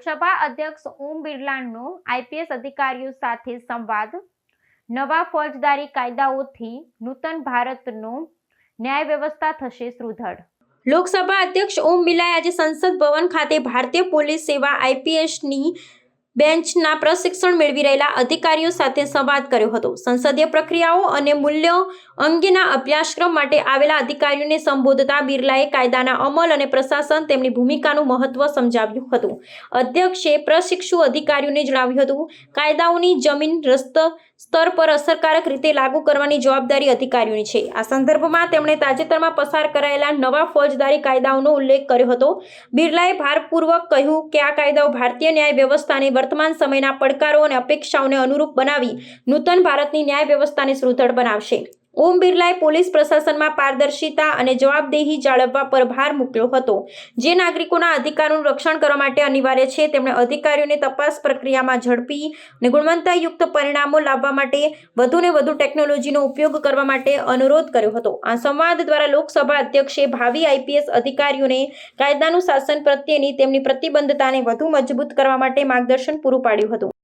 લોકસભા અધ્યક્ષ ઓમ બિરલાનો આઈપીએસ અધિકારીઓ સાથે સંવાદ. નવા ફોજદારી કાયદાઓથી નૂતન ભારતનો ન્યાય વ્યવસ્થા થશે સુદૃઢ. લોકસભા અધ્યક્ષ ઓમ બિરલાએ આજે સંસદ ભવન ખાતે ભારતીય પોલીસ સેવા આઈપીએસની બેન્ચના પ્રશિક્ષણ મેળવી રહેલા અધિકારીઓ સાથે સંવાદ કર્યો હતો. સંસદીય પ્રક્રિયાઓ અને મૂલ્યો અંગેના અભ્યાસક્રમ માટે આવેલા અધિકારીઓને સંબોધતા બિરલાએ કાયદાના અમલ અને પ્રશાસન તેમની ભૂમિકાનું મહત્વ સમજાવ્યું હતું. અધ્યક્ષે પ્રશિક્ષુ અધિકારીઓને જણાવ્યું હતું, કાયદાઓની જમીન રસ્ત સ્તર પર અસરકારક રીતે લાગુ કરવાની જવાબદારી અધિકારીઓની છે. આ સંદર્ભમાં તેમણે તાજેતરમાં પસાર કરાયેલા નવા ફોજદારી કાયદાઓનો ઉલ્લેખ કર્યો હતો. બિરલાએ ભારપૂર્વક કહ્યું કે આ કાયદાઓ ભારતીય ન્યાય વ્યવસ્થાને વર્તમાન સમયના પડકારો અને અપેક્ષાઓને અનુરૂપ બનાવી નૂતન ભારતની ન્યાય વ્યવસ્થાને સુદૃઢ બનાવશે. ઓમ બિરલાએ પોલીસ પ્રશાસનમાં પારદર્શિતા અને જવાબદેહી જાળવવા પર ભાર મૂક્યો હતો. જે નાગરિકોના અધિકારોનું રક્ષણ કરવા માટે અનિવાર્ય છે, તેમણે અધિકારીઓને તપાસ પ્રક્રિયામાં ઝડપી અને ગુણવત્તાયુક્ત પરિણામો લાવવા માટે વધુને વધુ ટેકનોલોજીનો ઉપયોગ કરવા માટે અનુરોધ કર્યો હતો. આ સંવાદ દ્વારા લોકસભા અધ્યક્ષે ભાવિ આઈપીએસ અધિકારીઓને કાયદાનું શાસન પ્રત્યેની તેમની પ્રતિબદ્ધતાને વધુ મજબૂત કરવા માટે માર્ગદર્શન પૂરું પાડ્યું હતું.